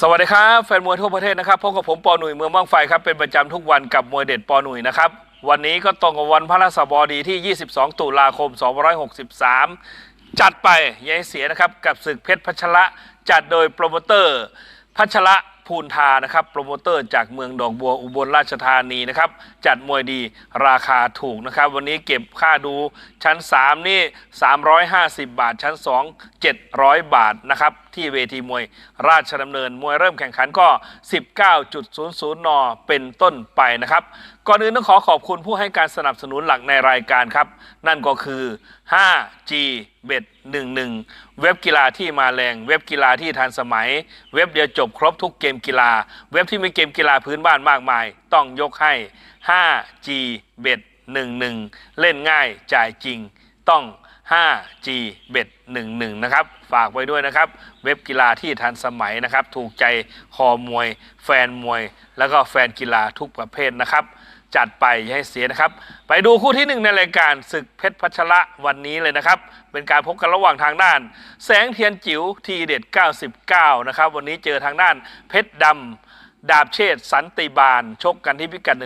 สวัสดีครับแฟนมวยทั่วประเทศนะครับพบกับผมปอหนุ่ยเมืองบ้างไฟครับเป็นประจำทุกวันกับมวยเด็ดปอหนุ่ยนะครับวันนี้ก็ตรงกับวันพระราชบดีที่ 22 ตุลาคม 2563 จัดไปยัยเสียนะครับกับศึกเพชรพัชระจัดโดยโปรโมเตอร์ พัชระภูนทานะครับโปรโมเตอร์จากเมืองดอกบัวอุบลราชธานีนะครับจัดมวยดีราคาถูกนะครับ วันนี้เก็บค่าดูชั้น 3 นี่ 350 บาทชั้น 2 700 บาทนะครับ ที่เวทีมวยราชดำเนิน มวยเริ่มแข่งขันก็ 19.00 น เป็นต้นไปนะครับ ก่อนอื่นต้องขอขอบคุณผู้ให้การสนับสนุนหลักในรายการครับ นั่นก็คือ 5G เบ็ด11 เว็บกีฬาที่มาแรง เว็บกีฬาที่ทันสมัย เว็บเดียวจบครบทุกเกมกีฬา เว็บที่มีเกมกีฬาพื้นบ้านมากมาย ต้องยกให้ 5G เบ็ด11 เล่นง่ายจ่ายจริง ต้อง 5G เบ็ด11 นะครับ ฝากไว้ด้วยนะครับ เว็บกีฬาที่ทันสมัยนะครับ ถูกใจคอมวย แฟนมวย แล้วก็แฟนกีฬาทุกประเภทนะครับ จัดไปอย่าให้เสียนะครับ ไปดูคู่ที่หนึ่งในรายการศึกเพชรพัชระวันนี้เลยนะครับ เป็นการพบกันระหว่างทางด้าน แสงเทียนจิ๋วทีเด็ด 99 นะครับ วันนี้เจอทางด้านเพชรดำ ดาบเชษสันติบาล ชกกันที่พิกัด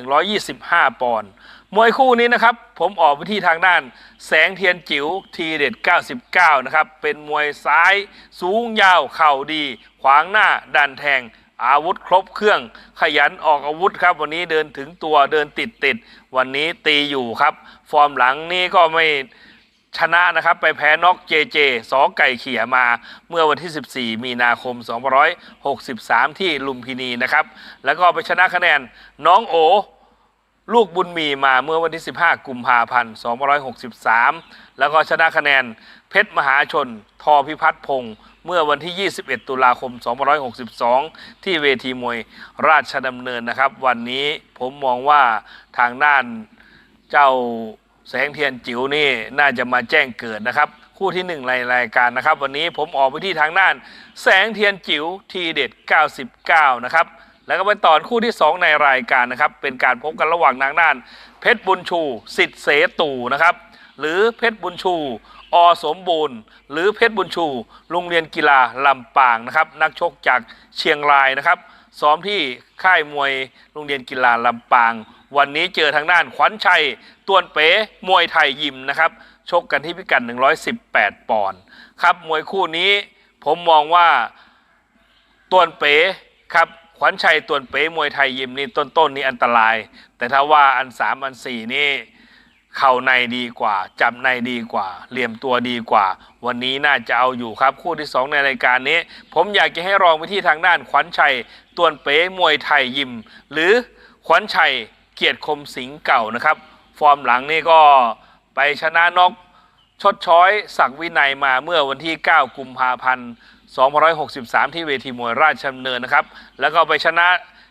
125 ปอนด์มวยคู่นี้นะครับ ผมออกไปที่ทางด้าน แสงเทียนจิ๋วทีเด็ด 99 นะครับ เป็นมวยซ้ายสูงยาวเข่าดี ขวางหน้าดันแทง อาวุธครบเครื่อง ขยันออกอาวุธครับ วันนี้เดินถึงตัวเดินติดติดๆวันนี้ตีอยู่ครับ ฟอร์มหลังนี่ก็ไม่ ชนะนะครับไปแพ้น็อกเจเจสอไก่เขี่ยมาเมื่อวันที่ 14 มีนาคม 2563 ที่ลุมพินีนะครับ แล้วก็ไปชนะคะแนนน้องโอ ลูกบุญมีมาเมื่อวันที่ 15 กุมภาพันธ์ 2563 แล้วก็ชนะคะแนนเพชรมหาชน ทอพิพัฒน์พงศ์เมื่อวันที่ 21 ตุลาคม 2562 ที่เวทีมวยราชดำเนินนะครับ วันนี้ผมมองว่าทางด้านเจ้า แสงเทียนจิ๋วนี่น่าจะมาแจ้งเกิดนะครับ คู่ที่หนึ่งในรายการนะครับ วันนี้ผมออกไปที่ทางด้าน แสงเทียนจิ๋วทีเด็ด 99 นะครับ แล้วก็เป็นตอนคู่ที่ 2 ในรายการนะครับ เป็นการพบกันระหว่างทางด้าน เพชรบุญชูสิทธิเสตูนะครับ หรือเพชรบุญชู อสมบูรณ์ หรือเพชรบุญชู โรงเรียนกีฬาลำปางนะครับ นักชกจากเชียงรายนะครับ ซ้อมที่ค่ายมวยโรงเรียนกีฬาลำปาง วันนี้เจอทางด้านขวัญชัย ตวนเป๋มวยไทยยิมนะครับ ชกกันที่พิกัด 118 ปอนด์ครับ มวยคู่นี้ผมมองว่าตวนเป๋ครับขวัญชัยตวนเป๋มวยไทยยิมนี่ต้นๆนี่อันตราย แต่ถ้าว่าอันสามอันสี่นี่ เข่าในดีกว่า จับในดีกว่า เหลี่ยมตัวดีกว่า วันนี้น่าจะเอาอยู่ครับ คู่ที่สองในรายการนี้ ผมอยากจะให้รองไปที่ทางด้านขวัญชัยตวนเป๋มวยไทยยิม หรือขวัญชัยเกียรติคมสิงเก่านะครับ ฟอร์มหลังนี่ก็ไปชนะนกชดช้อยศักวินัยมาเมื่อวันที่ 9 กุมภาพันธ์2563 ที่เวทีมวยราชดำเนินนะครับ แล้วก็ไปชนะ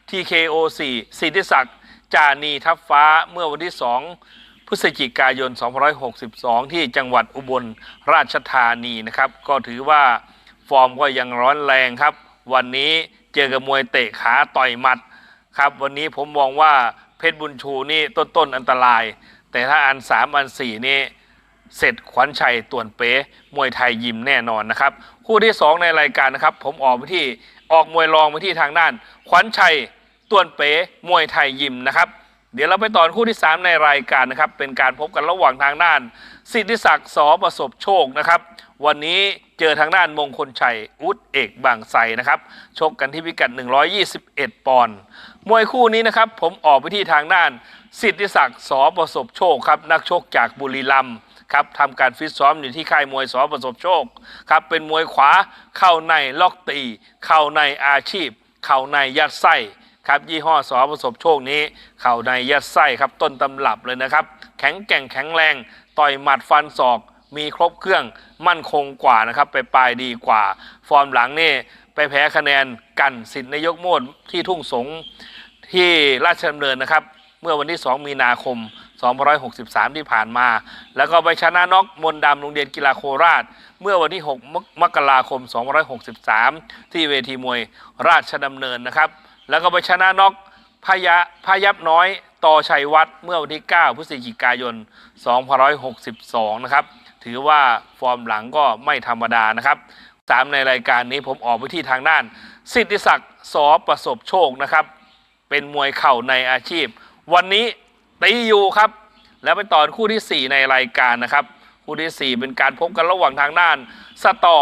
ที่ KO4 สิทธิศักดิ์จานีทับฟ้าเมื่อวันที่ 2 พฤศจิกายน 2562 ที่จังหวัดอุบลราชธานีนะครับ ก็ถือว่าฟอร์มก็ยังร้อนแรงครับ วันนี้เจอกับมวยเตะขาต่อยหมัดครับ วันนี้ผมมองว่าเพชรบุญชูนี่ต้นๆอันตราย แต่ถ้าอันสามอันสี่นี่เสร็จขวัญชัยต่วนเป๊มวยไทยยิมแน่นอนนะครับ คู่ที่ 2 ในรายการนะครับ ผมออกไปที่ออกมวยรองไปที่ทางด้าน ขวัญชัยต่วนเป๊มวยไทยยิมนะครับ เดี๋ยวเราไปต่อคู่ที่ 3 ในรายการนะครับ เป็นการพบกันระหว่างทางด้าน สิทธิศักดิ์สอประสบโชคนะครับ วันนี้เจอทางด้านมงคลชัย อุดเอกบางไทรนะครับ ชกกันที่พิกัด 121 ปอนด์มวยคู่นี้นะครับ ผมออกไปที่ทางด้าน สิทธิศักดิ์สอประสบโชคครับนักชกจากบุรีรัมย์ครับทำการฟิตซ้อมอยู่ที่ค่ายมวยสอประสบโชคครับเป็นมวยขวาเข้าในล็อกตี เข้าในอาชีพ เข้าในยัดไส้ ครับยี่ห้อสอประสบโชคนี้ เข้าในยัดไส้ครับต้นตำรับเลยนะครับ แข็งแกร่งแข็งแรง ต่อยหมัดฟันศอก มีครบเครื่องมั่นคงกว่านะครับ ไปปลายดีกว่า ฟอร์มหลังนี่ไปแพ้คะแนนกันสิทธินายกโมดที่ทุ่งสงที่ราชดำเนินนะครับ เมื่อวันที่ 2 มีนาคม 2563 ที่ผ่านมา แล้วก็ไปชนะน็อกมนดำโรงเรียนกีฬาโคราช เมื่อวันที่ 6 มกมกราคม 2563 ที่เวทีมวยราชดำเนินนะครับ แล้วก็ไปชนะน็อกพยะพยับน้อยต่อชัยวัฒน์เมื่อวันที่ 9 พฤศจิกายน 2562 นะครับ ถือว่าฟอร์มหลังก็ไม่ธรรมดานะครับตามในรายการนี้ผมออกไปที่ทางด้าน สิทธิศักดิ์สอประสบโชคนะครับ เป็นมวยเข่าในอาชีพ วันนี้ตีอยู่ครับ แล้วไปต่อคู่ทีสี่ 4 ในรายการนะครับ คู่ทีสี่ 4 เป็นการพบกันระหว่างทางด้านสตอ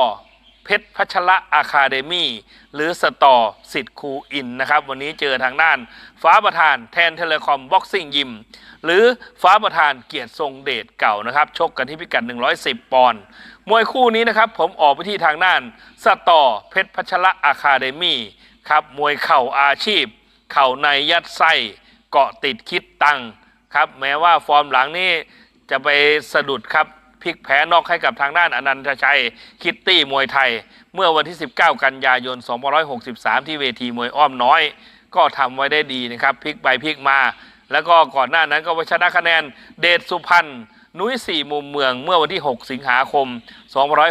เพชรพัชระอะคาเดมี่หรือสตอสิทธิ์คูอินนะครับ วันนี้เจอทางด้าน ฟ้าประธานแทนเทเลคอมบ็อกซิ่งยิม หรือฟ้าประธานเกียรติทรงเดชเก่านะครับ ชกกันที่พิกัด 110 ปอนด์มวยคู่นี้นะครับ ผมออกไปที่ทางด้านสตอเพชรพัชระอะคาเดมี่ครับมวยเข่าอาชีพ เข่าในยัดไส้เกาะติดคิดตังครับแม้ว่าฟอร์มหลังนี่จะไปสะดุดครับ พลิกแพ้นอกให้กับทางด้านอนันตชัย คิตตี้มวยไทย เมื่อวันที่ 19 กันยายน 2563 ที่เวทีมวยอ้อมน้อย ก็ทำไว้ได้ดีนะครับพลิกไปพลิกมา แล้วก็ก่อนหน้านั้นก็ไปชนะคะแนนเดชสุพรรณนุ้ยสี่มุมเมืองเมื่อวันที่ 6 สิงหาคม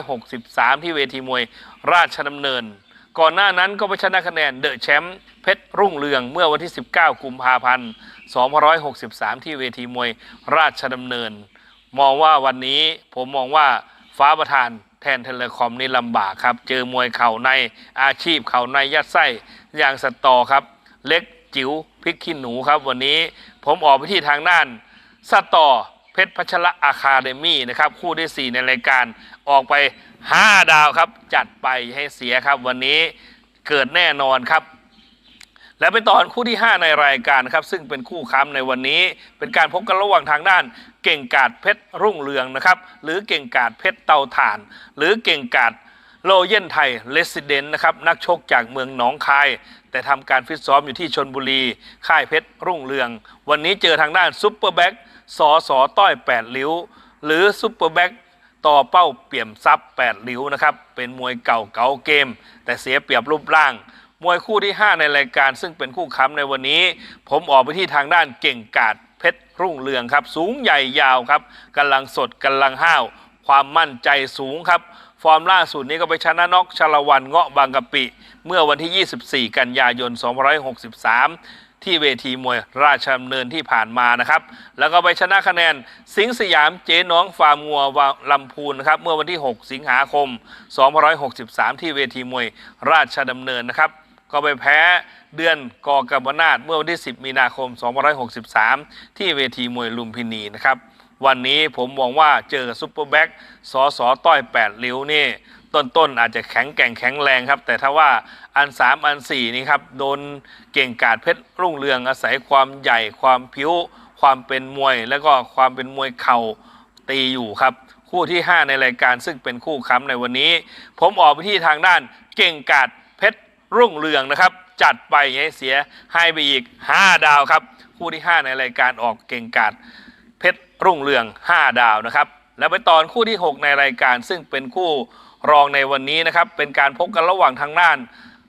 2563 ที่เวทีมวยราชดำเนิน ก่อนหน้านั้นก็ไปชนะคะแนนเดอะแชมป์เพชรรุ่งเรืองเมื่อวันที่ 19 กุมภาพันธ์ 2563 ที่เวทีมวยราชดำเนิน มองว่าวันนี้ผมมองว่าฟ้าประธานแทนเทเลคอมนี่ลำบากครับ เจอมวยเข่าในอาชีพเข่าในยัดไส้อย่างสตอครับ เล็กจิ๋วพริกขี้หนูครับ วันนี้ผมออกไปที่ทางด้านสตอเพชรพัชระอาคาเดมี่นะครับ คู่ที่ 4 ในรายการออกไป 5 ดาวครับ จัดไปให้เสียครับ วันนี้เกิดแน่นอนครับ และเป็นตอนคู่ที่ 5 ในรายการครับ ซึ่งเป็นคู่ค้ำในวันนี้ เป็นการพบกันระหว่างทางด้าน เก่งกาดเพชรรุ่งเรืองนะครับ หรือเก่งกาดเพชรเตาถ่าน หรือเก่งกาดโลเยนไทยเลสิเดนต์นะครับนักชกจากเมืองหนองคาย แต่ทำการฟิตซ้อมอยู่ที่ชนบุรี ค่ายเพชรรุ่งเรือง วันนี้เจอทางด้านซุปเปอร์แบ็กสอสอต้อย 8 ลิ้ว หรือซุปเปอร์แบ็กต่อเป้าเปี่ยมทรัพย์8ริ้วนะครับเป็นมวยเก่าเก่าเกม แต่เสียเปรียบรูปร่าง มวยคู่ที่ 5 ในรายการ ซึ่งเป็นคู่ค้ำในวันนี้ ผมออกไปที่ทางด้านเก่งกาดเพชรรุ่งเรืองครับ สูงใหญ่ยาวครับกำลังสดกำลังห้าว ความมั่นใจสูงครับ ฟอร์มล่าสุดนี้ก็ไปชนะน็อกชลวันเงาะบางกะปิ เมื่อวันที่ 24 กันยายน 2563ที่เวทีมวยราชดำเนินที่ผ่านมานะครับ แล้วก็ไปชนะคะแนน สิงสยามเจ๊น้องฟาร์มงัวลำพูนนะครับ เมื่อวันที่ 6 สิงหาคม 2563 ที่เวทีมวยราชดำเนินนะครับ ก็ไปแพ้เดือนกอกำมนาดเมื่อวันที่ 10 มีนาคม 2563 ที่เวทีมวยลุมพินีนะครับ วันนี้ผมมองว่าเจอซุปเปอร์แบ็กสอสอต้อย8ริ้วนี่ ต้นๆอาจจะแข็งแกร่งแข็งแรงครับ แต่ถ้าว่าอัน 3 อัน 4 นี่ครับ โดนเก่งกาดเพชรรุ่งเรืองอาศัยความใหญ่ความผิว ความเป็นมวย แล้วก็ความเป็นมวยเข่าตีอยู่ครับคู่ที่ 5 ในรายการซึ่งเป็นคู่ค้ำในวันนี้ ผมออกไปที่ทางด้านเก่งกาด รุ่งเรืองนะครับ จัดไปให้เสียให้ไปอีก 5 ดาวครับ คู่ที่ 5 ในรายการออกเก่งกาดเพชรรุ่งเรือง 5 ดาวนะครับ แล้วไปตอนคู่ที่ 6 ในรายการซึ่งเป็นคู่รองในวันนี้นะครับ เป็นการพบกันระหว่างทางด้าน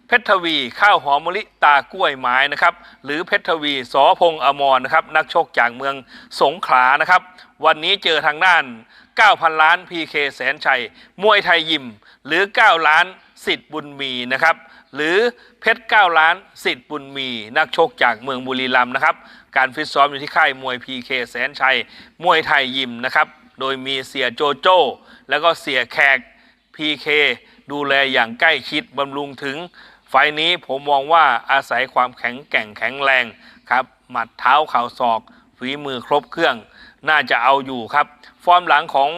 เพชรทวี ข้าวหอมมะลิตากล้วยไม้นะครับ หรือเพชรทวีสอพงอมรนะครับ นักชกจากเมืองสงขลานะครับ วันนี้เจอทางด้าน 9,000 ล้าน PK แสนชัย มวยไทยยิม หรือ 9 ล้านสิทธิ์บุญมีนะครับหรือเพชร9ล้านสิทธิ์บุญมี นักชกจากเมืองบุรีรัมย์นะครับ การฟิตซ้อมอยู่ที่ค่ายมวย PK แสนชัย มวยไทยยิมนะครับ โดยมีเสียโจโจ้ แล้วก็เสียแขก PK ดูแลอย่างใกล้ชิดบำรุงถึง ไฟล์นี้ผมมองว่าอาศัยความแข็งแกร่งแข็งแรงครับ หมัดเท้าเข่าศอกฝีมือครบเครื่อง น่าจะเอาอยู่ครับ ฟอร์มหลังของ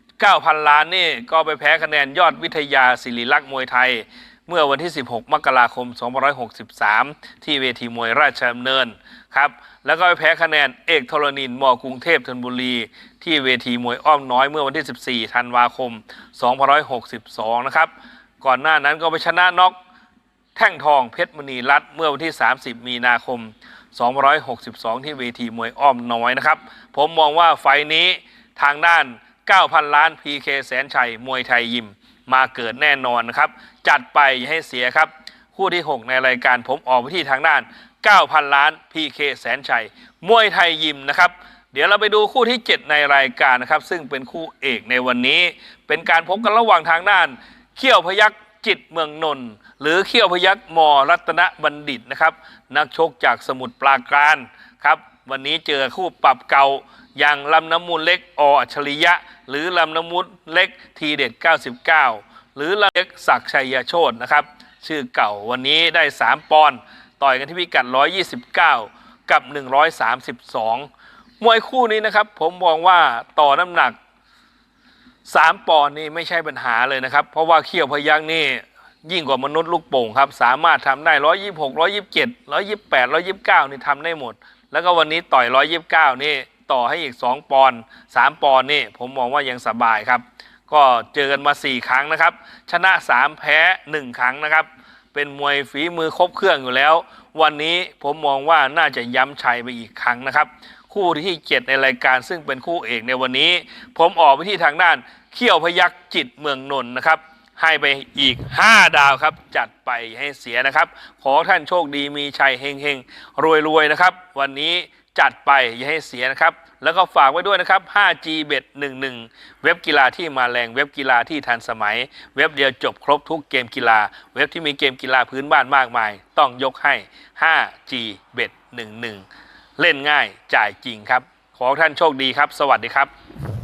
9,000 ล้านนี่ก็ไปแพ้คะแนนยอดวิทยาศิริลักษ์มวยไทย เมื่อวันที่ 16 มกราคม 2563 ที่เวทีมวยราชดำเนินครับ แล้วก็ไปแพ้คะแนนเอกธรณินทร์มกรุงเทพธนบุรี ที่เวทีมวยอ้อมน้อยเมื่อวันที่ 14 ธันวาคม 2562 นะครับ ก่อนหน้านั้นก็ไปชนะน็อกแท่งทองเพชรมณีรัตน์เมื่อวันที่ 30 มีนาคม2562 ที่เวทีมวยอ้อมน้อยนะครับ ผมมองว่าไฟล์นี้ทางด้าน 9,000 ล้าน PK แสนชัย มวยไทยยิม มาเกิดแน่นอนนะครับ จัดไปอย่าให้เสียครับ คู่ที่ 6 ในรายการผมออกไปที่ทางด้าน 9,000 ล้าน PK แสนชัย มวยไทยยิมนะครับ เดี๋ยวเราไปดูคู่ที่ 7 ในรายการนะครับ ซึ่งเป็นคู่เอกในวันนี้ เป็นการพบกันระหว่างทางด้านเขี้ยวพยักจิตเมืองนนท์หรือเขี้ยวพยักมอรัตนบัณฑิตนะครับ นักชกจากสมุทรปราการครับ วันนี้เจอคู่ปรับเก่า อย่างลำน้ำมูลเล็กออัจฉริยะ หรือลำน้ำมูลเล็กทีเด็ด 99 หรือเล็กศักชัยโชตนะครับ ชื่อเก่าวันนี้ได้ 3 ปอนด์ต่อยกันที่พิกัด 129 กับ 132 มวยคู่นี้นะครับ ผมมองว่าต่อน้ำหนัก 3 ปอนด์นี่ไม่ใช่ปัญหาเลยนะครับ เพราะว่าเขี้ยวพยักนี่ยิ่งกว่ามนุษย์ลูกโป่งครับ สามารถทำได้ 126 127 128 129 นี่ทำได้หมด แล้วก็วันนี้ต่อย 129 นี่ ต่อให้อีก 2 ปอนด์3ปอนด์นี่ผมมองว่ายังสบายครับ ก็เจอกันมา 4 ครั้งนะครับ ชนะ 3 แพ้ 1 ครั้งนะครับ เป็นมวยฝีมือครบเครื่องอยู่แล้ว วันนี้ผมมองว่าน่าจะย้ำชัยไปอีกครั้งนะครับ คู่ที่7ในรายการซึ่งเป็นคู่เอกในวันนี้ ผมออกไปที่ทางด้านเขี้ยวพยักจิตเมืองนนท์นะครับให้ไปอีก 5 ดาวครับ จัดไปให้เสียนะครับ ขอท่านโชคดีมีชัยเฮงเฮงรวยรวยๆ นะครับ วันนี้ จัดไปอย่าให้เสียนะครับ แล้วก็ฝากไว้ด้วยนะครับ 5G เบ็ด11 เว็บกีฬาที่มาแรงเว็บกีฬาที่ทันสมัย เว็บเดียวจบครบทุกเกมกีฬา เว็บที่มีเกมกีฬาพื้นบ้านมากมาย ต้องยกให้ 5G เบ็ด11 เล่นง่ายจ่ายจริงครับ ขอท่านโชคดีครับ สวัสดีครับ